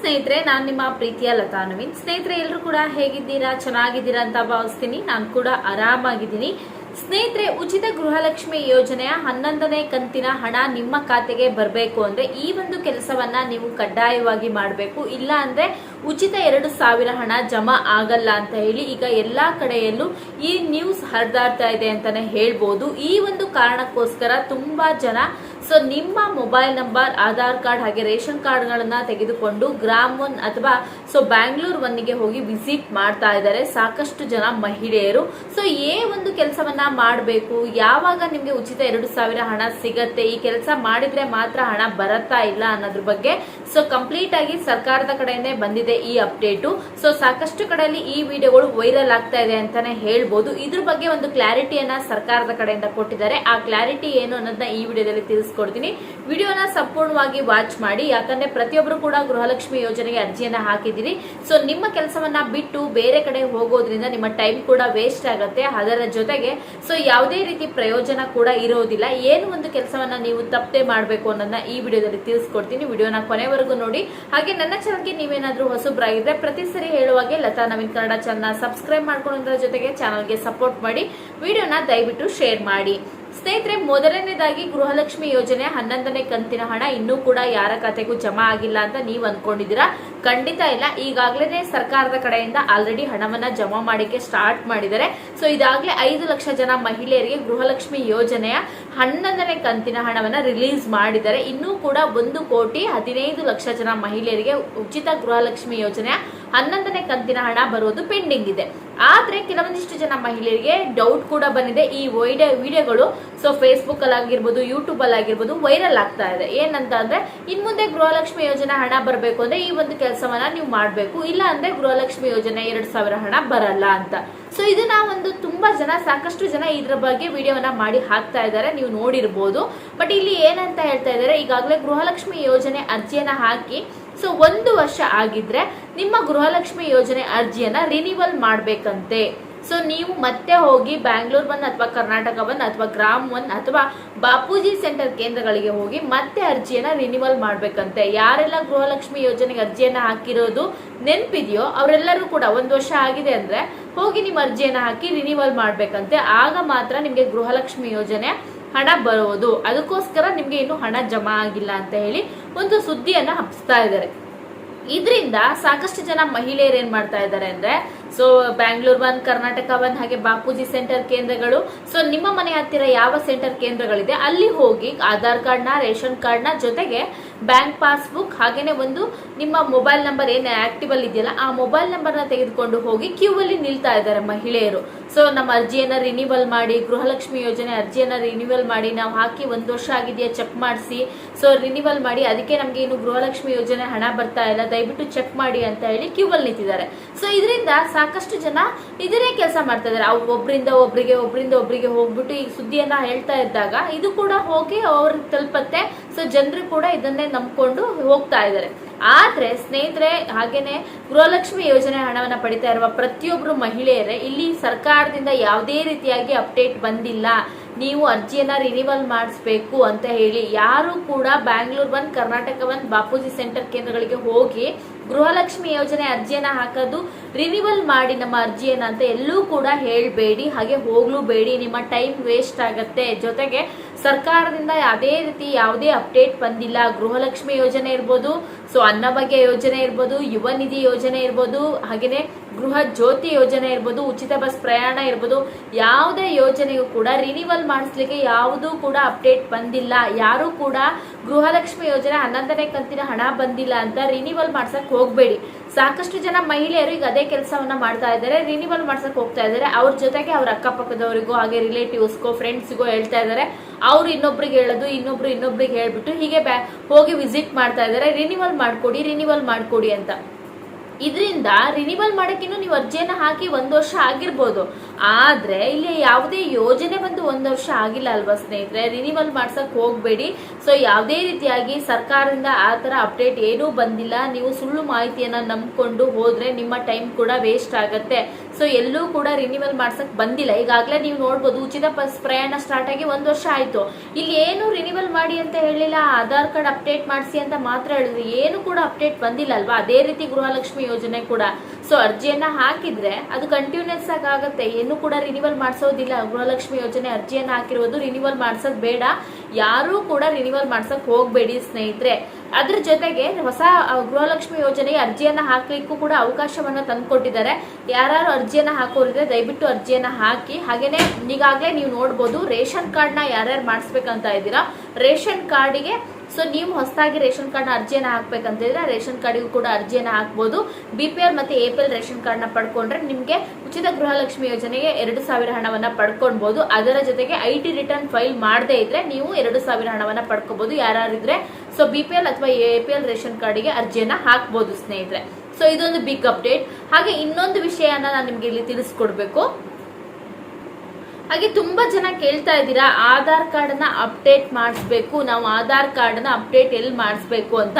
ಸ್ನೇಹಿತರೆ, ನಾನು ನಿಮ್ಮ ಪ್ರೀತಿಯ ಲತಾ ನವೀನ್. ಸ್ನೇಹಿತರೆ ಎಲ್ಲರೂ ಕೂಡ ಹೇಗಿದ್ದೀರಾ? ಚೆನ್ನಾಗಿದ್ದೀರಾ ಅಂತ ಭಾವಿಸ್ತೀನಿ. ನಾನು ಕೂಡ ಆರಾಮಾಗಿದ್ದೀನಿ. ಸ್ನೇಹಿತರೆ, ಉಚಿತ ಗೃಹಲಕ್ಷ್ಮಿ ಯೋಜನೆಯ ಹನ್ನೊಂದನೇ ಕಂತಿನ ಹಣ ನಿಮ್ಮ ಖಾತೆಗೆ ಬರಬೇಕು ಅಂದ್ರೆ ಈ ಒಂದು ಕೆಲಸವನ್ನ ನೀವು ಕಡ್ಡಾಯವಾಗಿ ಮಾಡಬೇಕು. ಇಲ್ಲ ಅಂದ್ರೆ ಉಚಿತ ಎರಡು ಸಾವಿರ ಹಣ ಜಮಾ ಆಗಲ್ಲ ಅಂತ ಹೇಳಿ ಈಗ ಎಲ್ಲಾ ಕಡೆಯಲ್ಲೂ ಈ ನ್ಯೂಸ್ ಹರಿದಾಡ್ತಾ ಇದೆ ಅಂತಾನೆ ಹೇಳ್ಬೋದು. ಈ ಒಂದು ಕಾರಣಕ್ಕೋಸ್ಕರ ತುಂಬಾ ಜನ ಸೊ ನಿಮ್ಮ ಮೊಬೈಲ್ ನಂಬರ್ ಆಧಾರ್ ಕಾರ್ಡ್ ಹಾಗೆ ರೇಷನ್ ಕಾರ್ಡ್ಗಳನ್ನು ತೆಗೆದುಕೊಂಡು ಗ್ರಾಮ್ ಒನ್ ಅಥವಾ ಸೊ ಬ್ಯಾಂಗ್ಳೂರ್ ಒನ್ನಿಗೆ ಹೋಗಿ ವಿಸಿಟ್ ಮಾಡ್ತಾ ಇದ್ದಾರೆ. ಸಾಕಷ್ಟು ಜನ ಮಹಿಳೆಯರು. ಸೊ ಏ ಒಂದು ಕೆಲಸವನ್ನ ಮಾಡಬೇಕು? ಯಾವಾಗ ನಿಮ್ಗೆ ಉಚಿತ ಎರಡು ಸಾವಿರ ಹಣ ಸಿಗತ್ತೆ? ಈ ಕೆಲಸ ಮಾಡಿದ್ರೆ ಮಾತ್ರ ಹಣ ಬರತ್ತಾ ಇಲ್ಲ ಅನ್ನೋದ್ರ ಬಗ್ಗೆ ಸೊ ಕಂಪ್ಲೀಟ್ ಆಗಿ ಸರ್ಕಾರದ ಕಡೆಯಿಂದ ಬಂದಿದೆ ಈ ಅಪ್ಡೇಟು ಸೊ ಸಾಕಷ್ಟು ಕಡೆಯಲ್ಲಿ ಈ ವಿಡಿಯೋಗಳು ವೈರಲ್ ಆಗ್ತಾ ಇದೆ ಅಂತಾನೆ ಹೇಳ್ಬೋದು. ಇದ್ರ ಬಗ್ಗೆ ಒಂದು ಕ್ಲಾರಿಟಿಯನ್ನ ಸರ್ಕಾರದ ಕಡೆಯಿಂದ ಕೊಟ್ಟಿದ್ದಾರೆ. ಆ ಕ್ಲಾರಿಟಿ ಏನು ಅನ್ನೋದನ್ನ ಈ ವಿಡಿಯೋದಲ್ಲಿ ತಿಳಿಸ್ಕೊಡ್ತೀನಿ. ವಿಡಿಯೋನ ಸಂಪೂರ್ಣವಾಗಿ ವಾಚ್ ಮಾಡಿ. ಯಾಕಂದ್ರೆ ಪ್ರತಿಯೊಬ್ಬರು ಕೂಡ ಗೃಹಲಕ್ಷ್ಮಿ ಯೋಜನೆಗೆ ಅರ್ಜಿಯನ್ನ ಹಾಕಿದ್ದೀರಿ ಸೊ ನಿಮ್ಮ ಕೆಲಸವನ್ನ ಬಿಟ್ಟು ಬೇರೆ ಕಡೆ ಹೋಗೋದ್ರಿಂದ ನಿಮ್ಮ ಟೈಮ್ ಕೂಡ ವೇಸ್ಟ್ ಆಗುತ್ತೆ. ಅದರ ಜೊತೆಗೆ ಸೊ ಯಾವುದೇ ರೀತಿ ಪ್ರಯೋಜನ ಕೂಡ ಇರೋದಿಲ್ಲ. ಏನು ಒಂದು ಕೆಲಸವನ್ನ ನೀವು ತಪ್ಪದೆ ಮಾಡಬೇಕು ಅನ್ನೋದನ್ನ ಈ ವಿಡಿಯೋದಲ್ಲಿ ತಿಳಿಸ್ಕೊಡ್ತೀನಿ. ವಿಡಿಯೋನ ಕೊನೆವರೆಗೂ ನೋಡಿ. ಹಾಗೆ ನನ್ನ ಚಾನಲ್ಗೆ ನೀವೇನಾದ್ರೂ ಹೊಸಬ್ರಾಗಿದ್ರೆ ಪ್ರತಿ ಸರಿ ಹೇಳುವಾಗೆ ಲತಾ ನವೀನ್ ಕನ್ನಡ ಚಾನಲ್ ಸಬ್ಸ್ಕ್ರೈಬ್ ಮಾಡ್ಕೊಳ್ಳೋದ್ರ ಜೊತೆಗೆ ಚಾನಲ್ಗೆ ಸಪೋರ್ಟ್ ಮಾಡಿ. ವಿಡಿಯೋನ ದಯವಿಟ್ಟು ಶೇರ್ ಮಾಡಿ. ಸ್ನೇಹಿತರೆ, ಮೊದಲನೇದಾಗಿ ಗೃಹಲಕ್ಷ್ಮಿ ಯೋಜನೆ, ಹನ್ನೊಂದನೇ ಕಂತಿನ ಹಣ, ಇನ್ನೂ ಕೂಡ ಯಾರ ಖಾತೆಗೂ ಜಮಾ ಆಗಿಲ್ಲ ಅಂತ ನೀವು ಅನ್ಕೊಂಡಿದ್ದೀರಾ? ಖಂಡಿತ ಇಲ್ಲ. ಈಗಾಗಲೇ ಸರ್ಕಾರದ ಕಡೆಯಿಂದ ಆಲ್ರೆಡಿ ಹಣವನ್ನ ಜಮಾ ಮಾಡಿಕೆ ಸ್ಟಾರ್ಟ್ ಮಾಡಿದ್ದಾರೆ. ಸೊ ಇದಾಗಲೇ ಐದು ಲಕ್ಷ ಜನ ಮಹಿಳೆಯರಿಗೆ ಗೃಹಲಕ್ಷ್ಮಿ ಯೋಜನೆಯ ಹನ್ನೊಂದನೇ ಕಂತಿನ ಹಣವನ್ನು ರಿಲೀಸ್ ಮಾಡಿದ್ದಾರೆ ಇನ್ನೂ ಕೂಡ ಒಂದು ಕೋಟಿ ಹದಿನೈದು ಲಕ್ಷ ಜನ ಮಹಿಳೆಯರಿಗೆ ಉಚಿತ ಗೃಹಲಕ್ಷ್ಮಿ ಯೋಜನೆಯ ಹನ್ನೊಂದನೇ ಕಂತಿನ ಹಣ ಬರುವುದು ಪೆಂಡಿಂಗ್ ಇದೆ. ಆದ್ರೆ ಕೆಲವೊಂದಿಷ್ಟು ಜನ ಮಹಿಳೆಯರಿಗೆ ಡೌಟ್ ಕೂಡ ಬಂದಿದೆ. ಈ ವೈಡಿಯೋ ವಿಡಿಯೋಗಳು ಸೊ ಫೇಸ್ಬುಕ್ ಅಲ್ಲಿ ಆಗಿರ್ಬೋದು ಯೂಟ್ಯೂಬ್ ಅಲ್ಲಿ ಆಗಿರ್ಬೋದು ವೈರಲ್ ಆಗ್ತಾ ಇದೆ. ಏನಂತ ಅಂದ್ರೆ ಇನ್ ಮುಂದೆ ಗೃಹಲಕ್ಷ್ಮಿ ಯೋಜನೆ ಹಣ ಬರಬೇಕು ಅಂದ್ರೆ ಈ ಒಂದು ಕೆಲಸವನ್ನ ನೀವು ಮಾಡಬೇಕು. ಇಲ್ಲ ಅಂದ್ರೆ ಗೃಹಲಕ್ಷ್ಮಿ ಯೋಜನೆ ಎರಡ್ ಸಾವಿರ ಹಣ ಬರಲ್ಲ ಅಂತ. ಸೊ ಇದನ್ನ ಒಂದು ತುಂಬಾ ಜನ, ಸಾಕಷ್ಟು ಜನ ಇದ್ರ ಬಗ್ಗೆ ವಿಡಿಯೋನ ಮಾಡಿ ಹಾಕ್ತಾ ಇದ್ದಾರೆ. ನೀವು ನೋಡಿರ್ಬೋದು. ಬಟ್ ಇಲ್ಲಿ ಏನಂತ ಹೇಳ್ತಾ ಇದ್ದಾರೆ, ಈಗಾಗಲೇ ಗೃಹಲಕ್ಷ್ಮಿ ಯೋಜನೆ ಅರ್ಜಿಯನ್ನ ಹಾಕಿ ಸೊ ಒಂದು ವರ್ಷ ಆಗಿದ್ರೆ ನಿಮ್ಮ ಗೃಹಲಕ್ಷ್ಮಿ ಯೋಜನೆ ಅರ್ಜಿಯನ್ನ ರಿನಿವಲ್ ಮಾಡ್ಬೇಕಂತೆ. ಸೊ ನೀವು ಮತ್ತೆ ಹೋಗಿ ಬ್ಯಾಂಗ್ಳೂರ್ ಒನ್ ಅಥವಾ ಕರ್ನಾಟಕ ಒನ್ ಅಥವಾ ಗ್ರಾಮ್ ಒನ್ ಅಥವಾ ಬಾಪೂಜಿ ಸೆಂಟರ್ ಕೇಂದ್ರಗಳಿಗೆ ಹೋಗಿ ಮತ್ತೆ ಅರ್ಜಿಯನ್ನ ರಿನಿವಲ್ ಮಾಡ್ಬೇಕಂತೆ. ಯಾರೆಲ್ಲ ಗೃಹಲಕ್ಷ್ಮಿ ಯೋಜನೆಗೆ ಅರ್ಜಿಯನ್ನ ಹಾಕಿರೋದು ನೆನಪಿದೆಯೋ ಅವರೆಲ್ಲರೂ ಕೂಡ ಒಂದು ವರ್ಷ ಆಗಿದೆ ಅಂದ್ರೆ ಹೋಗಿ ನಿಮ್ಮ ಅರ್ಜಿಯನ್ನ ಹಾಕಿ ರಿನಿವಲ್ ಮಾಡ್ಬೇಕಂತೆ. ಆಗ ಮಾತ್ರ ನಿಮಗೆ ಗೃಹಲಕ್ಷ್ಮಿ ಯೋಜನೆ ಹಣ ಬರುವುದು ಅದಕ್ಕೋಸ್ಕರ ನಿಮ್ಗೆ ಇನ್ನು ಹಣ ಜಮಾ ಆಗಿಲ್ಲ ಅಂತ ಹೇಳಿ ಒಂದು ಸುದ್ದಿಯನ್ನ ಹಬ್ಸ್ತಾ ಇದ್ದಾರೆ. ಇದರಿಂದ ಸಾಕಷ್ಟು ಜನ ಮಹಿಳೆಯರು ಏನ್ ಮಾಡ್ತಾ ಇದ್ದಾರೆ ಅಂದ್ರೆ so Bangalore one Karnataka one ಹಾಗೆ ಬಾಪೂಜಿ ಸೆಂಟರ್ ಕೇಂದ್ರಗಳು. ಸೊ ನಿಮ್ಮ ಮನೆ ಹತ್ತಿರ ಯಾವ ಸೆಂಟರ್ ಕೇಂದ್ರಗಳಿದೆ? ಅಲ್ಲಿ ಹೋಗಿ ಆಧಾರ್ ಕಾರ್ಡ್ನ ರೇಷನ್ ಕಾರ್ಡ್ನ ಜೊತೆಗೆ ಬ್ಯಾಂಕ್ ಪಾಸ್ಬುಕ್ ಹಾಗೇನೆ ಒಂದು ನಿಮ್ಮ ಮೊಬೈಲ್ ನಂಬರ್ ಏನು ಆಕ್ಟಿವ್ ಅಲ್ಲಿ ಇದೆಯಲ್ಲ, ಆ ಮೊಬೈಲ್ ನಂಬರ್ನ ತೆಗೆದುಕೊಂಡು ಹೋಗಿ ಕ್ಯೂ ಅಲ್ಲಿ ನಿಲ್ತಾ ಇದ್ದಾರೆ ಮಹಿಳೆಯರು. ಸೊ ನಮ್ಮ ಅರ್ಜಿಯನ್ನ ರಿನಿವಲ್ ಮಾಡಿ, ಗೃಹಲಕ್ಷ್ಮಿ ಯೋಜನೆ ಅರ್ಜಿಯನ್ನ ರಿನಿವಲ್ ಮಾಡಿ, ನಾವು ಹಾಕಿ ಒಂದು ವರ್ಷ ಆಗಿದೆಯಾ ಚೆಕ್ ಮಾಡಿಸಿ. ಸೊ ರಿನಿವಲ್ ಮಾಡಿ, ಅದಕ್ಕೆ ನಮಗೆ ಇನ್ನು ಗೃಹಲಕ್ಷ್ಮಿ ಯೋಜನೆ ಹಣ ಬರ್ತಾ ಇಲ್ಲ, ದಯವಿಟ್ಟು ಚೆಕ್ ಮಾಡಿ ಅಂತ ಹೇಳಿ ಕ್ಯೂ ಅಲ್ಲಿ ನಿಂತಿದ್ದಾರೆ. ಸೊ ಇದರಿಂದ ಸಾಕಷ್ಟು ಜನ ಇದನ್ನೇ ಕೆಲಸ ಮಾಡ್ತಾ ಇದ್ದಾರೆ. ಒಬ್ಬರಿಂದ ಒಬ್ಬರಿಗೆ ಒಬ್ಬರಿಂದ ಒಬ್ಬರಿಗೆ ಹೋಗ್ಬಿಟ್ಟು ಈ ಸುದ್ದಿಯನ್ನ ಹೇಳ್ತಾ ಇದ್ದಾಗ ಇದು ಕೂಡ ಹೋಗಿ ಅವ್ರಿಗೆ ತಲುಪತ್ತೆ ಸೊ ಜನರು ಕೂಡ ಇದನ್ನೇ ನಂಬಿಕೊಂಡು ಹೋಗ್ತಾ ಇದ್ದಾರೆ. ಆದ್ರೆ ಸ್ನೇಹಿತರೆ, ಹಾಗೇನೆ ಗೃಹಲಕ್ಷ್ಮಿ ಯೋಜನೆ ಹಣವನ್ನ ಪಡಿತಾ ಇರುವ ಪ್ರತಿಯೊಬ್ರು ಮಹಿಳೆಯರೇ, ಇಲ್ಲಿ ಸರ್ಕಾರದಿಂದ ಯಾವುದೇ ರೀತಿಯಾಗಿ ಅಪ್ಡೇಟ್ ಬಂದಿಲ್ಲ. ನೀವು ಅರ್ಜಿಯನ್ನ ರಿನಿವಲ್ ಮಾಡಿಸ್ಬೇಕು ಅಂತ ಹೇಳಿ, ಯಾರು ಕೂಡ Bangalore one Karnataka one Bapuji centre ಕೇಂದ್ರಗಳಿಗೆ ಹೋಗಿ ಗೃಹಲಕ್ಷ್ಮಿ ಯೋಜನೆ ಅರ್ಜಿಯನ್ನ ಹಾಕೋದು ರಿನಿವಲ್ ಮಾಡಿ ನಮ್ಮ ಅರ್ಜಿಯನ್ನ ಅಂತ ಎಲ್ಲೂ ಕೂಡ ಹೇಳಬೇಡಿ, ಹಾಗೆ ಹೋಗ್ಲೂ ಬೇಡಿ, ನಿಮ್ಮ ಟೈಮ್ ವೇಸ್ಟ್ ಆಗತ್ತೆ. ಜೊತೆಗೆ ಸರ್ಕಾರದಿಂದ ಯಾವುದೇ ರೀತಿ ಯಾವುದೇ ಅಪ್ಡೇಟ್ ಬಂದಿಲ್ಲ. ಗೃಹಲಕ್ಷ್ಮಿ ಯೋಜನೆ ಇರ್ಬೋದು, ಸೊ ಅನ್ನಭಾಗ್ಯ ಯೋಜನೆ ಇರ್ಬೋದು, ಯುವ ನಿಧಿ ಯೋಜನೆ ಇರ್ಬೋದು, ಹಾಗೇನೆ ಗೃಹ ಜ್ಯೋತಿ ಯೋಜನೆ ಇರ್ಬೋದು, ಉಚಿತ ಬಸ್ ಪ್ರಯಾಣ ಇರ್ಬೋದು, ಯಾವುದೇ ಯೋಜನೆಗೂ ಕೂಡ ರಿನಿವಲ್ ಮಾಡಿಸ್ಲಿಕ್ಕೆ ಯಾವುದೂ ಕೂಡ ಅಪ್ಡೇಟ್ ಬಂದಿಲ್ಲ. ಯಾರು ಕೂಡ ಗೃಹಲಕ್ಷ್ಮಿ ಯೋಜನೆ ಹನ್ನೊಂದನೇ ಕಂತಿನ ಹಣ ಬಂದಿಲ್ಲ ಅಂತ ರಿನಿವಲ್ ಮಾಡ್ಸಕ್ ಹೋಗ್ಬೇಡಿ. ಸಾಕಷ್ಟು ಜನ ಮಹಿಳೆಯರು ಈಗ ಅದೇ ಕೆಲಸವನ್ನ ಮಾಡ್ತಾ ಇದ್ದಾರೆ ರಿನಿವಲ್ ಮಾಡ್ಸಕ್ ಹೋಗ್ತಾ ಇದ್ದಾರೆ. ಅವ್ರ ಜೊತೆಗೆ ಅವ್ರ ಅಕ್ಕಪಕ್ಕದವರಿಗೂ ಹಾಗೆ ರಿಲೇಟಿವ್ಸ್ಗೋ ಫ್ರೆಂಡ್ಸ್ಗೋ ಹೇಳ್ತಾ ಇದ್ದಾರೆ. ಅವ್ರು ಇನ್ನೊಬ್ರಿಗೆ ಹೇಳೋದು, ಇನ್ನೊಬ್ರು ಇನ್ನೊಬ್ರಿಗೆ ಹೇಳ್ಬಿಟ್ಟು ಹೀಗೆ ಹೋಗಿ ವಿಸಿಟ್ ಮಾಡ್ತಾ ಇದ್ದಾರೆ. ರಿನಿವಲ್ ಮಾಡ್ಕೊಡಿ ರಿನಿವಲ್ ಮಾಡ್ಕೊಡಿ ಅಂತ. ಇದರಿಂದ ರಿನಿವಲ್ ಮಾಡೋಕ್ಕಿನ್ನು ನೀವು ಅರ್ಜಿಯನ್ನು ಹಾಕಿ ಒಂದು ವರ್ಷ ಆಗಿರ್ಬೋದು. ಆದರೆ ಇಲ್ಲಿ ಯಾವುದೇ ಯೋಜನೆ ಬಂದು ಒಂದು ವರ್ಷ ಆಗಿಲ್ಲ ಅಲ್ವಾ ಸ್ನೇಹಿತರೆ? ರಿನಿವಲ್ ಮಾಡ್ಸೋಕ್ಕೆ ಹೋಗಬೇಡಿ. ಸೊ ಯಾವುದೇ ರೀತಿಯಾಗಿ ಸರ್ಕಾರದಿಂದ ಆ ಥರ ಅಪ್ಡೇಟ್ ಏನೂ ಬಂದಿಲ್ಲ. ನೀವು ಸುಳ್ಳು ಮಾಹಿತಿಯನ್ನು ನಂಬಿಕೊಂಡು ಹೋದರೆ ನಿಮ್ಮ ಟೈಮ್ ಕೂಡ ವೇಸ್ಟ್ ಆಗತ್ತೆ. ಸೊ ಎಲ್ಲೂ ಕೂಡ ರಿನಿವಲ್ ಮಾಡ್ಸಕ್ ಬಂದಿಲ್ಲ. ಈಗಾಗಲೇ ನೀವು ನೋಡ್ಬೋದು, ಉಚಿತ ಪ್ರಯಾಣ ಸ್ಟಾರ್ಟ್ ಆಗಿ ಒಂದು ವರ್ಷ ಆಯ್ತು. ಇಲ್ಲಿ ಏನು ರಿನಿವಲ್ ಮಾಡಿ ಅಂತ ಹೇಳಿಲ್ಲ ಆಧಾರ್ ಕಾರ್ಡ್ ಅಪ್ಡೇಟ್ ಮಾಡಿಸಿ ಅಂತ ಮಾತ್ರ ಹೇಳಿದ್ರು. ಏನು ಕೂಡ ಅಪ್ಡೇಟ್ ಬಂದಿಲ್ಲ ಅಲ್ವಾ? ಅದೇ ರೀತಿ ಗೃಹಲಕ್ಷ್ಮಿ ಯೋಜನೆ ಕೂಡ. ಸೊ ಅರ್ಜಿಯನ್ನ ಹಾಕಿದ್ರೆ ಅದು ಕಂಟಿನ್ಯೂಸ್ ಆಗಿ ಆಗುತ್ತೆ. ಏನು ಕೂಡ ರಿನಿವಲ್ ಮಾಡಿಸೋದಿಲ್ಲ. ಗೃಹಲಕ್ಷ್ಮಿ ಯೋಜನೆ ಅರ್ಜಿಯನ್ನ ಹಾಕಿರೋದು ರಿನಿವಲ್ ಮಾಡ್ಸೋದ್ ಬೇಡ. ಯಾರೂ ಕೂಡ ರಿನಿವಲ್ ಮಾಡ್ಸಕ್ ಹೋಗ್ಬೇಡಿ ಸ್ನೇಹಿತರೆ. ಅದ್ರ ಜೊತೆಗೆ ಹೊಸ ಗೃಹಲಕ್ಷ್ಮಿ ಯೋಜನೆಗೆ ಅರ್ಜಿಯನ್ನ ಹಾಕ್ಲಿಕ್ಕೂ ಕೂಡ ಅವಕಾಶವನ್ನ ತಂದ್ಕೊಟ್ಟಿದ್ದಾರೆ. ಯಾರು ಅರ್ಜಿಯನ್ನ ಹಾಕೋರಿದ್ರೆ ದಯವಿಟ್ಟು ಅರ್ಜಿಯನ್ನ ಹಾಕಿ. ಹಾಗೇನೆ ಈಗಾಗಲೇ ನೀವು ನೋಡ್ಬೋದು, ರೇಷನ್ ಕಾರ್ಡ್ನ ಯಾರ್ಯಾರು ಮಾಡಿಸ್ಬೇಕಂತ ಇದ್ದೀರಾ, ರೇಷನ್ ಕಾರ್ಡಿಗೆ ಸೊ ನೀವು ಹೊಸದಾಗಿ ರೇಷನ್ ಕಾರ್ಡ್ನ ಅರ್ಜಿಯನ್ನ ಹಾಕ್ಬೇಕಂತಿದ್ರೆ ರೇಷನ್ ಕಾರ್ಡಿಗೂ ಕೂಡ ಅರ್ಜಿಯನ್ನು ಹಾಕ್ಬೋದು. ಬಿ ಪಿ ಎಲ್ ಮತ್ತೆ ಎ ಪಿ ಎಲ್ ರೇಷನ್ ಕಾರ್ಡ್ನ ಪಡ್ಕೊಂಡ್ರೆ ನಿಮಗೆ ಉಚಿತ ಗೃಹಲಕ್ಷ್ಮಿ ಯೋಜನೆಗೆ ಎರಡು ಸಾವಿರ ಹಣವನ್ನ ಪಡ್ಕೊಳ್ಬೋದು. ಅದರ ಜೊತೆಗೆ ಐ ಟಿ ರಿಟರ್ನ್ ಫೈಲ್ ಮಾಡದೇ ಇದ್ರೆ ನೀವು ಎರಡು ಸಾವಿರ ಹಣವನ್ನ ಪಡ್ಕೋಬಹುದು ಯಾರಿದ್ರೆ ಸೊ ಬಿ ಪಿ ಎಲ್ ಅಥವಾ ಎ ಪಿ ಎಲ್ ರೇಷನ್ ಕಾರ್ಡಿಗೆ ಅರ್ಜಿಯನ್ನ ಹಾಕ್ಬೋದು ಸ್ನೇಹಿತರೆ. ಸೊ ಇದೊಂದು ಬಿಗ್ ಅಪ್ಡೇಟ್ ಹಾಗೆ ಇನ್ನೊಂದು ವಿಷಯನ ನಾನು ನಿಮಗೆ ಇಲ್ಲಿ ತಿಳಿಸ್ಕೊಡ್ಬೇಕು. ಹಾಗೆ ತುಂಬಾ ಜನ ಕೇಳ್ತಾ ಇದ್ದೀರಾ, ಆಧಾರ್ ಕಾರ್ಡ್ನ ಅಪ್ಡೇಟ್ ಮಾಡಿಸ್ಬೇಕು, ನಾವು ಆಧಾರ್ ಕಾರ್ಡ್ನ ಅಪ್ಡೇಟ್ ಎಲ್ಲಿ ಮಾಡಿಸ್ಬೇಕು ಅಂತ.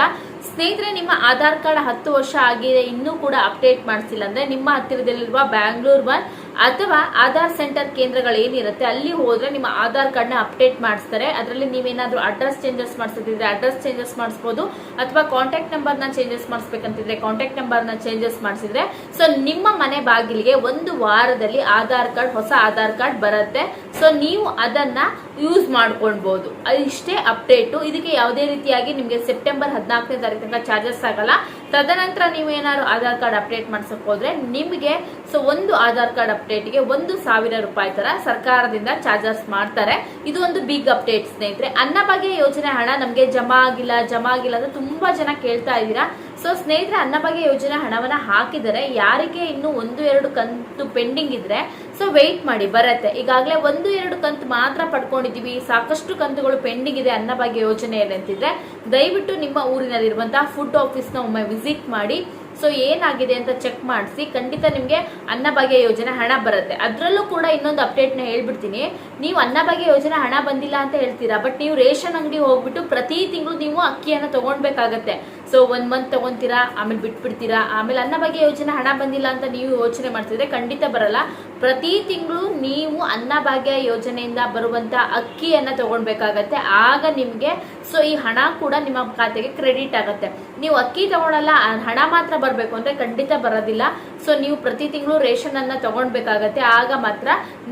ಸ್ನೇಹಿತರೆ, ನಿಮ್ಮ ಆಧಾರ್ ಕಾರ್ಡ್ ಹತ್ತು ವರ್ಷ ಆಗಿದೆ, ಇನ್ನೂ ಕೂಡ ಅಪ್ಡೇಟ್ ಮಾಡಿಸಿಲ್ಲ ಅಂದ್ರೆ ನಿಮ್ಮ ಹತ್ತಿರದಲ್ಲಿರುವ ಬ್ಯಾಂಗ್ಳೂರ್ ಒನ್ ಅಥವಾ ಆಧಾರ್ ಸೆಂಟರ್ ಕೇಂದ್ರಗಳು ಏನಿರುತ್ತೆ, ಅಲ್ಲಿ ಹೋದ್ರೆ ನಿಮ್ಮ ಆಧಾರ್ ಕಾರ್ಡ್ನ ಅಪ್ಡೇಟ್ ಮಾಡಿಸ್ತಾರೆ. ಅದರಲ್ಲಿ ನೀವೇನಾದ್ರೂ ಅಡ್ರೆಸ್ ಚೇಂಜಸ್ ಮಾಡಿಸಿದ್ರೆ ಅಡ್ರೆಸ್ ಚೇಂಜಸ್ ಮಾಡಿಸ್ಬೋದು. ಅಥವಾ ಕಾಂಟ್ಯಾಕ್ಟ್ ನಂಬರ್ನ ಚೇಂಜಸ್ ಮಾಡಿಸ್ಬೇಕಂತಿದ್ರೆ ಕಾಂಟ್ಯಾಕ್ಟ್ ನಂಬರ್ನ ಚೇಂಜಸ್ ಮಾಡಿಸಿದ್ರೆ. ಸೊ ನಿಮ್ಮ ಮನೆ ಬಾಗಿಲಿಗೆ ಒಂದು ವಾರದಲ್ಲಿ ಆಧಾರ್ ಕಾರ್ಡ್, ಹೊಸ ಆಧಾರ್ ಕಾರ್ಡ್ ಬರುತ್ತೆ. ಸೊ ನೀವು ಅದನ್ನ ಯೂಸ್ ಮಾಡ್ಕೊಳ್ಬಹುದು ಇಷ್ಟೇ ಅಪ್ಡೇಟು ಇದಕ್ಕೆ ಯಾವುದೇ ರೀತಿಯಾಗಿ ನಿಮಗೆ ಸೆಪ್ಟೆಂಬರ್ ಹದಿನಾಲ್ಕನೇ ತಾರೀಕು ತನಕ ಚಾರ್ಜಸ್ ಆಗಲ್ಲ. ತದನಂತರ ನೀವು ಏನಾದ್ರು ಆಧಾರ್ ಕಾರ್ಡ್ ಅಪ್ಡೇಟ್ ಮಾಡ್ಸಕ್ ಹೋದ್ರೆ ನಿಮಗೆ ಸೊ ಒಂದು ಆಧಾರ್ ಕಾರ್ಡ್ ಅಪ್ಡೇಟ್ಗೆ ಒಂದು ಸಾವಿರ ರೂಪಾಯಿ ತರ ಸರ್ಕಾರದಿಂದ ಚಾರ್ಜಸ್ ಮಾಡ್ತಾರೆ. ಇದು ಒಂದು ಬಿಗ್ ಅಪ್ಡೇಟ್ ಸ್ನೇಹಿತರೆ. ಅನ್ನ ಅನ್ನಭಾಗ್ಯ ಯೋಜನೆ ಹಣ ನಮಗೆ ಜಮಾ ಆಗಿಲ್ಲ ಜಮಾ ಆಗಿಲ್ಲ ಅಂತ ತುಂಬಾ ಜನ ಕೇಳ್ತಾ ಇದ್ದೀರಾ. ಸೊ ಸ್ನೇಹಿತರೆ, ಅನ್ನ ಬಗ್ಗೆ ಯೋಜನೆ ಹಣವನ್ನ ಹಾಕಿದರೆ ಯಾರಿಗೆ ಇನ್ನು ಒಂದು, ಎರಡು ಕಂತು ಪೆಂಡಿಂಗ್ ಇದ್ರೆ ಸೊ ವೆಯ್ಟ್ ಮಾಡಿ, ಬರತ್ತೆ. ಈಗಾಗಲೇ ಒಂದು, ಎರಡು ಕಂತು ಮಾತ್ರ ಪಡ್ಕೊಂಡಿದ್ದೀವಿ. ಸಾಕಷ್ಟು ಕಂತುಗಳು ಪೆಂಡಿಂಗ್ ಇದೆ ಅನ್ನಭಾಗ್ಯ ಯೋಜನೆ ಅಂತಿದ್ರೆ ದಯವಿಟ್ಟು ನಿಮ್ಮ ಊರಿನಲ್ಲಿರುವಂತಹ ಫುಡ್ ಆಫೀಸ್ನ ಒಮ್ಮೆ ವಿಸಿಟ್ ಮಾಡಿ ಸೊ ಏನಾಗಿದೆ ಅಂತ ಚೆಕ್ ಮಾಡಿಸಿ, ಖಂಡಿತ ನಿಮಗೆ ಅನ್ನಭಾಗ್ಯ ಯೋಜನೆ ಹಣ ಬರುತ್ತೆ. ಅದರಲ್ಲೂ ಕೂಡ ಇನ್ನೊಂದು ಅಪ್ಡೇಟ್ನ ಹೇಳ್ಬಿಡ್ತೀನಿ. ನೀವು ಅನ್ನಭಾಗ್ಯ ಯೋಜನೆ ಹಣ ಬಂದಿಲ್ಲ ಅಂತ ಹೇಳ್ತೀರಾ ಬಟ್ ನೀವು ರೇಷನ್ ಅಂಗಡಿ ಹೋಗ್ಬಿಟ್ಟು ಪ್ರತಿ ತಿಂಗಳು ನೀವು ಅಕ್ಕಿಯನ್ನು ತೊಗೊಳ್ಬೇಕಾಗತ್ತೆ ಸೊ ಒಂದು ಮಂತ್ ತೊಗೊತೀರಾ, ಆಮೇಲೆ ಬಿಟ್ಬಿಡ್ತೀರಾ, ಆಮೇಲೆ ಅನ್ನಭಾಗ್ಯ ಯೋಜನೆ ಹಣ ಬಂದಿಲ್ಲ ಅಂತ ನೀವು ಯೋಚನೆ ಮಾಡ್ತಿದ್ರೆ ಖಂಡಿತ ಬರಲ್ಲ. ಪ್ರತಿ ತಿಂಗಳು ನೀವು ಅನ್ನಭಾಗ್ಯ ಯೋಜನೆಯಿಂದ ಬರುವಂತ ಅಕ್ಕಿಯನ್ನು ತಗೊಳ್ಬೇಕಾಗತ್ತೆ ಆಗ ನಿಮ್ಗೆ ಸೊ ಈ ಹಣ ಕೂಡ ನಿಮ್ಮ ಖಾತೆಗೆ ಕ್ರೆಡಿಟ್ ಆಗುತ್ತೆ. ನೀವು ಅಕ್ಕಿ ತಗೊಳಲ್ಲ ಹಣ ಮಾತ್ರ ಬರಬೇಕು ಅಂದರೆ ಖಂಡಿತ ಬರೋದಿಲ್ಲ. ಸೊ ನೀವು ಪ್ರತಿ ತಿಂಗಳು ರೇಷನ್ ಅನ್ನ ತಗೊಳ್ಬೇಕಾಗತ್ತೆ ಆಗ ಮಾತ್ರ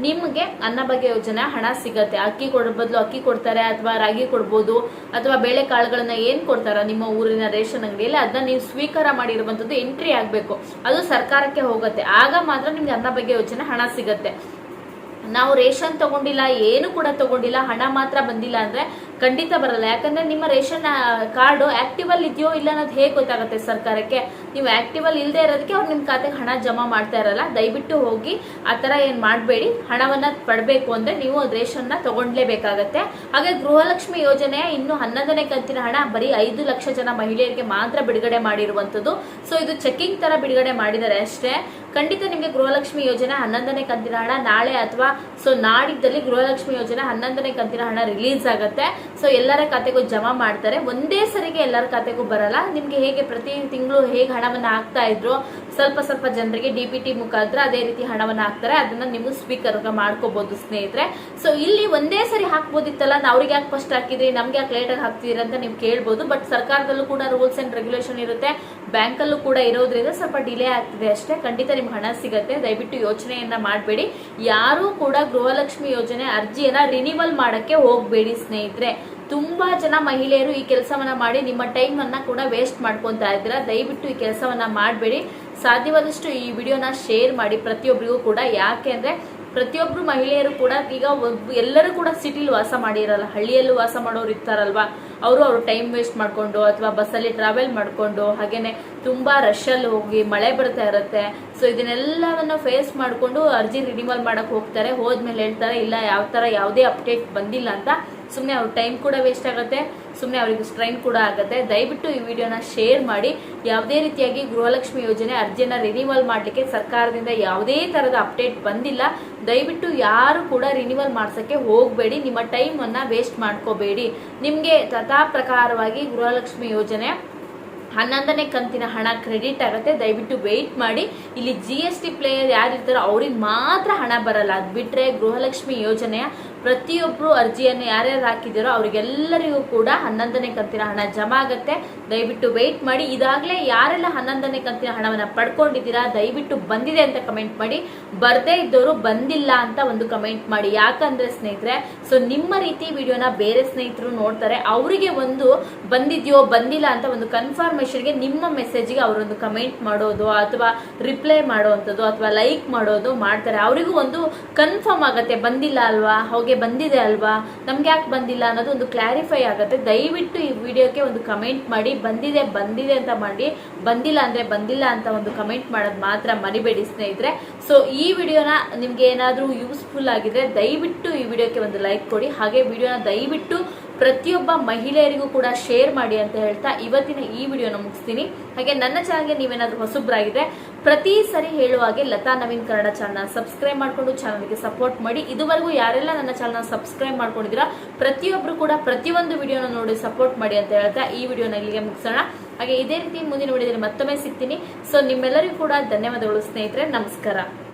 ನಿಮಗೆ ಅನ್ನ ಬಗ್ಗೆ ಯೋಜನೆ ಹಣ ಸಿಗತ್ತೆ. ಅಕ್ಕಿ ಕೊಡೋ, ಬದಲು ಅಕ್ಕಿ ಕೊಡ್ತಾರೆ ಅಥವಾ ರಾಗಿ ಕೊಡ್ಬೋದು ಅಥವಾ ಬೇಳೆ ಕಾಳುಗಳನ್ನ ಏನ್ ಕೊಡ್ತಾರ ನಿಮ್ಮ ಊರಿನ ರೇಷನ್ ಅಂಗಡಿಯಲ್ಲಿ ಅದನ್ನ ನೀವು ಸ್ವೀಕಾರ ಮಾಡಿರುವಂತದ್ದು ಎಂಟ್ರಿ ಆಗ್ಬೇಕು. ಅದು ಸರ್ಕಾರಕ್ಕೆ ಹೋಗುತ್ತೆ. ಆಗ ಮಾತ್ರ ನಿಮ್ಗೆ ಅನ್ನಭಾಗ್ಯ ಯೋಜನೆ ಹಣ ಸಿಗತ್ತೆ. ನಾವು ರೇಷನ್ ತಗೊಂಡಿಲ್ಲ, ಏನು ಕೂಡ ತಗೊಂಡಿಲ್ಲ, ಹಣ ಮಾತ್ರ ಬಂದಿಲ್ಲ ಅಂದ್ರೆ ಖಂಡಿತ ಬರಲ್ಲ. ಯಾಕಂದ್ರೆ ನಿಮ್ಮ ರೇಷನ್ ಕಾರ್ಡು ಆಕ್ಟಿವ್ ಅಲ್ಲಿ ಇದೆಯೋ ಇಲ್ಲ ಅನ್ನೋದು ಹೇಗೆ ಗೊತ್ತಾಗುತ್ತೆ ಸರ್ಕಾರಕ್ಕೆ? ನೀವು ಆಕ್ಟಿವ್ ಅಲ್ಲಿ ಇಲ್ಲದೆ ಇರೋದಕ್ಕೆ ಅವ್ರು ನಿಮ್ಮ ಖಾತೆಗೆ ಹಣ ಜಮಾ ಮಾಡ್ತಾ ಇರಲ್ಲ. ದಯವಿಟ್ಟು ಹೋಗಿ ಆ ತರ ಏನ್ ಮಾಡಬೇಡಿ. ಹಣವನ್ನ ಪಡಬೇಕು ಅಂದ್ರೆ ನೀವು ರೇಷನ್ನ ತಗೊಂಡ್ಲೇಬೇಕಾಗತ್ತೆ. ಹಾಗೆ ಗೃಹಲಕ್ಷ್ಮಿ ಯೋಜನೆ ಇನ್ನು ಹನ್ನೊಂದನೇ ಕಂತಿನ ಹಣ ಬರೀ ಐದು ಲಕ್ಷ ಜನ ಮಹಿಳೆಯರಿಗೆ ಮಾತ್ರ ಬಿಡುಗಡೆ ಮಾಡಿರುವಂತದ್ದು ಸೊ ಇದು ಚೆಕಿಂಗ್ ತರ ಬಿಡುಗಡೆ ಮಾಡಿದ್ದಾರೆ ಅಷ್ಟೇ. ಖಂಡಿತ ನಿಮಗೆ ಗೃಹಲಕ್ಷ್ಮಿ ಯೋಜನೆ ಹನ್ನೊಂದನೇ ಕಂತಿನ ಹಣ ನಾಳೆ ಅಥವಾ ಸೊ ನಾಡಿದ್ದಲ್ಲಿ ಗೃಹಲಕ್ಷ್ಮಿ ಯೋಜನೆ ಹನ್ನೊಂದನೇ ಕಂತಿನ ಹಣ ರಿಲೀಸ್ ಆಗುತ್ತೆ. ಸೊ ಎಲ್ಲರ ಖಾತೆಗೂ ಜಮಾ ಮಾಡ್ತಾರೆ. ಒಂದೇ ಸರಿಗೆ ಎಲ್ಲರ ಖಾತೆಗೂ ಬರಲ್ಲ. ನಿಮ್ಗೆ ಹೇಗೆ ಪ್ರತಿ ತಿಂಗಳು ಹೇಗೆ ಹಣವನ್ನು ಹಾಕ್ತಾ ಇದ್ರು ಸ್ವಲ್ಪ ಸ್ವಲ್ಪ ಜನರಿಗೆ ಡಿ ಬಿ ಟಿ ಮುಖಾಂತರ ಅದೇ ರೀತಿ ಹಣವನ್ನು ಹಾಕ್ತಾರೆ. ಅದನ್ನ ನೀವು ಸ್ವೀಕಾರ ಮಾಡ್ಕೋಬಹುದು ಸ್ನೇಹಿತರೆ. ಸೊ ಇಲ್ಲಿ ಒಂದೇ ಸರಿ ಹಾಕ್ಬೋದಿತ್ತಲ್ಲ ಅವ್ರಿಗೆ ಯಾಕೆ ಫಸ್ಟ್ ಹಾಕಿದ್ರಿ, ನಮ್ಗೆ ಯಾಕೆ ಲೇಟಾಗಿ ಹಾಕ್ತಿದ್ದೀರಿ ಅಂತ ನೀವು ಕೇಳ್ಬೋದು. ಬಟ್ ಸರ್ಕಾರದಲ್ಲೂ ಕೂಡ ರೂಲ್ಸ್ ಅಂಡ್ ರೆಗ್ಯುಲೇಷನ್ ಇರುತ್ತೆ. ಬ್ಯಾಂಕಲ್ಲೂ ಕೂಡ ಇರೋದ್ರಿಂದ ಸ್ವಲ್ಪ ಡಿಲೇ ಆಗ್ತಿದೆ ಅಷ್ಟೇ. ಖಂಡಿತ ನಿಮ್ಗೆ ಹಣ ಸಿಗುತ್ತೆ. ದಯವಿಟ್ಟು ಯೋಚನೆಯನ್ನ ಮಾಡಬೇಡಿ. ಯಾರೂ ಕೂಡ ಗೃಹಲಕ್ಷ್ಮಿ ಯೋಜನೆ ಅರ್ಜಿಯನ್ನ ರಿನಿವಲ್ ಮಾಡಕ್ಕೆ ಹೋಗ್ಬೇಡಿ ಸ್ನೇಹಿತರೆ. ತುಂಬಾ ಜನ ಮಹಿಳೆಯರು ಈ ಕೆಲಸವನ್ನ ಮಾಡಿ ನಿಮ್ಮ ಟೈಮ್ ಅನ್ನ ಕೂಡ ವೇಸ್ಟ್ ಮಾಡ್ಕೊಂತಾ ಇದ್ದೀರಾ? ದಯವಿಟ್ಟು ಈ ಕೆಲಸವನ್ನ ಮಾಡಬೇಡಿ. ಸಾಧ್ಯವಾದಷ್ಟು ಈ ವಿಡಿಯೋನ ಶೇರ್ ಮಾಡಿ ಪ್ರತಿಯೊಬ್ಬರಿಗೂ ಕೂಡ. ಯಾಕೆ ಅಂದ್ರೆ ಪ್ರತಿಯೊಬ್ರು ಮಹಿಳೆಯರು ಕೂಡ ಈಗ ಎಲ್ಲರೂ ಕೂಡ ಸಿಟಿಲಿ ವಾಸ ಮಾಡಿರಲ್ಲ, ಹಳ್ಳಿಯಲ್ಲೂ ವಾಸ ಮಾಡೋರು ಇರ್ತಾರಲ್ವಾ? ಅವರು ಅವ್ರ ಟೈಮ್ ವೇಸ್ಟ್ ಮಾಡಿಕೊಂಡು ಅಥವಾ ಬಸ್ಸಲ್ಲಿ ಟ್ರಾವೆಲ್ ಮಾಡಿಕೊಂಡು ಹಾಗೆಯೇ ತುಂಬ ರಶಲ್ಲಿ ಹೋಗಿ ಮಳೆ ಬರ್ತಾ ಇರುತ್ತೆ. ಸೊ ಇದನ್ನೆಲ್ಲವನ್ನು ಫೇಸ್ ಮಾಡಿಕೊಂಡು ಅರ್ಜಿ ರಿನಿವಲ್ ಮಾಡೋಕ್ಕೆ ಹೋಗ್ತಾರೆ. ಹೋದ್ಮೇಲೆ ಹೇಳ್ತಾರೆ, ಇಲ್ಲ ಯಾವ ಥರ ಯಾವುದೇ ಅಪ್ಡೇಟ್ ಬಂದಿಲ್ಲ ಅಂತ ಸುಮ್ಮನೆ ಅವ್ರ ಟೈಮ್ ಕೂಡ ವೇಸ್ಟ್ ಆಗುತ್ತೆ. ಸುಮ್ಮನೆ ಅವರಿಗೆ ಸ್ಟ್ರೈನ್ ಕೂಡ ಆಗುತ್ತೆ ದಯವಿಟ್ಟು ಈ ವಿಡಿಯೋನ ಶೇರ್ ಮಾಡಿ, ಯಾವುದೇ ರೀತಿಯಾಗಿ ಗೃಹಲಕ್ಷ್ಮಿ ಯೋಜನೆ ಅರ್ಜಿಯನ್ನು ರಿನಿವಲ್ ಮಾಡಲಿಕ್ಕೆ ಸರ್ಕಾರದಿಂದ ಯಾವುದೇ ಥರದ ಅಪ್ಡೇಟ್ ಬಂದಿಲ್ಲ. ದಯವಿಟ್ಟು ಯಾರು ಕೂಡ ರಿನಿವಲ್ ಮಾಡ್ಸಕ್ಕೆ ಹೋಗಬೇಡಿ, ನಿಮ್ಮ ಟೈಮನ್ನು ವೇಸ್ಟ್ ಮಾಡ್ಕೋಬೇಡಿ. ನಿಮಗೆ ತಥಾ ಪ್ರಕಾರವಾಗಿ ಗೃಹಲಕ್ಷ್ಮಿ ಯೋಜನೆ ಹನ್ನೊಂದನೇ ಕಂತಿನ ಹಣ ಕ್ರೆಡಿಟ್ ಆಗುತ್ತೆ, ದಯವಿಟ್ಟು ವೆಯ್ಟ್ ಮಾಡಿ. ಇಲ್ಲಿ ಜಿ ಎಸ್ ಟಿ ಪ್ಲೇಯರ್ ಯಾರಿರ್ತಾರೋ ಅವ್ರಿಗೆ ಮಾತ್ರ ಹಣ ಬರಲ್ಲ. ಅದು ಬಿಟ್ಟರೆ ಗೃಹಲಕ್ಷ್ಮಿ ಯೋಜನೆಯ ಪ್ರತಿಯೊಬ್ಬರು ಅರ್ಜಿಯನ್ನು ಯಾರ್ಯಾರು ಹಾಕಿದ್ದೀರೋ ಅವರಿಗೆಲ್ಲರಿಗೂ ಕೂಡ ಹನ್ನೊಂದನೇ ಕಂತಿನ ಹಣ ಜಮಾ ಆಗುತ್ತೆ. ದಯವಿಟ್ಟು ವೆಯ್ಟ್ ಮಾಡಿ. ಇದಾಗಲೇ ಯಾರೆಲ್ಲ ಹನ್ನೊಂದನೇ ಕಂತಿನ ಹಣವನ್ನು ಪಡ್ಕೊಂಡಿದ್ದೀರಾ, ದಯವಿಟ್ಟು ಬಂದಿದೆ ಅಂತ ಕಮೆಂಟ್ ಮಾಡಿ. ಬರದೇ ಇದ್ದವರು ಬಂದಿಲ್ಲ ಅಂತ ಒಂದು ಕಮೆಂಟ್ ಮಾಡಿ. ಯಾಕಂದ್ರೆ ಸ್ನೇಹಿತರೆ ಸೊ ನಿಮ್ಮ ರೀತಿ ವಿಡಿಯೋನ ಬೇರೆ ಸ್ನೇಹಿತರು ನೋಡ್ತಾರೆ. ಅವರಿಗೆ ಒಂದು ಬಂದಿದೆಯೋ, ಬಂದಿಲ್ಲ ಅಂತ ಒಂದು ಕನ್ಫರ್ಮೇಶನ್ಗೆ ನಿಮ್ಮ ಮೆಸೇಜ್ಗೆ ಅವರೊಂದು ಕಮೆಂಟ್ ಮಾಡೋದು ಅಥವಾ ರಿಪ್ಲೈ ಮಾಡೋವಂಥದ್ದು ಅಥವಾ ಲೈಕ್ ಮಾಡೋದು ಮಾಡ್ತಾರೆ. ಅವರಿಗೂ ಒಂದು ಕನ್ಫರ್ಮ್ ಆಗುತ್ತೆ. ಬಂದಿಲ್ಲ ಅಲ್ವಾ? ಬಂದಿದೆ ಅಲ್ವಾ? ನಮ್ಗೆ ಯಾಕೆ ಬಂದಿಲ್ಲ ಅನ್ನೋದು ಒಂದು ಕ್ಲಾರಿಫೈ ಆಗುತ್ತೆ. ದಯವಿಟ್ಟು ಈ ವಿಡಿಯೋಕ್ಕೆ ಒಂದು ಕಮೆಂಟ್ ಮಾಡಿ. ಬಂದಿದೆ ಬಂದಿದೆ ಅಂತ ಮಾಡಿ. ಬಂದಿಲ್ಲ ಅಂದ್ರೆ ಬಂದಿಲ್ಲ ಅಂತ ಒಂದು ಕಮೆಂಟ್ ಮಾಡೋದು ಮಾತ್ರ ಮರಿಬೇಡಿ ಸ್ನೇಹಿತರೆ. ಸೊ ಈ ವಿಡಿಯೋನ ನಿಮ್ಗೆ ಏನಾದರೂ ಯೂಸ್ಫುಲ್ ಆಗಿದ್ರೆ ದಯವಿಟ್ಟು ಈ ವಿಡಿಯೋಕ್ಕೆ ಒಂದು ಲೈಕ್ ಕೊಡಿ. ಹಾಗೆ ವಿಡಿಯೋನ ದಯವಿಟ್ಟು ಪ್ರತಿಯೊಬ್ಬ ಮಹಿಳೆಯರಿಗೂ ಕೂಡ ಶೇರ್ ಮಾಡಿ ಅಂತ ಹೇಳ್ತಾ ಇವತ್ತಿನ ಈ ವಿಡಿಯೋನ ಮುಗಿಸ್ತೀನಿ. ಹಾಗೆ ನನ್ನ ಚಾನಲ್ಗೆ ನೀವೇನಾದ್ರೂ ಹೊಸಬ್ರಾಗಿದ್ರೆ ಪ್ರತಿ ಸರಿ ಹೇಳುವ ಹಾಗೆ ಲತಾ ನವೀನ್ ಕನ್ನಡ ಚಾನಲ್ ಸಬ್ಸ್ಕ್ರೈಬ್ ಮಾಡಿಕೊಂಡು ಚಾನಲ್ಗೆ ಸಪೋರ್ಟ್ ಮಾಡಿ. ಇದುವರೆಗೂ ಯಾರೆಲ್ಲ ನನ್ನ ಚಾನಲ್ನ ಸಬ್ಸ್ಕ್ರೈಬ್ ಮಾಡ್ಕೊಂಡಿದ್ದೀರಾ ಪ್ರತಿಯೊಬ್ಬರು ಕೂಡ ಪ್ರತಿಯೊಂದು ವಿಡಿಯೋನ ನೋಡಿ ಸಪೋರ್ಟ್ ಮಾಡಿ ಅಂತ ಹೇಳ್ತಾ ಈ ವಿಡಿಯೋನ ಇಲ್ಲಿಗೆ ಮುಗಿಸೋಣ. ಹಾಗೆ ಇದೇ ರೀತಿ ಮುಂದಿನ ವಿಡಿಯೋದಲ್ಲಿ ಮತ್ತೊಮ್ಮೆ ಸಿಗ್ತೀನಿ. ಸೊ ನಿಮ್ಮೆಲ್ಲರಿಗೂ ಕೂಡ ಧನ್ಯವಾದಗಳು ಸ್ನೇಹಿತರೆ. ನಮಸ್ಕಾರ.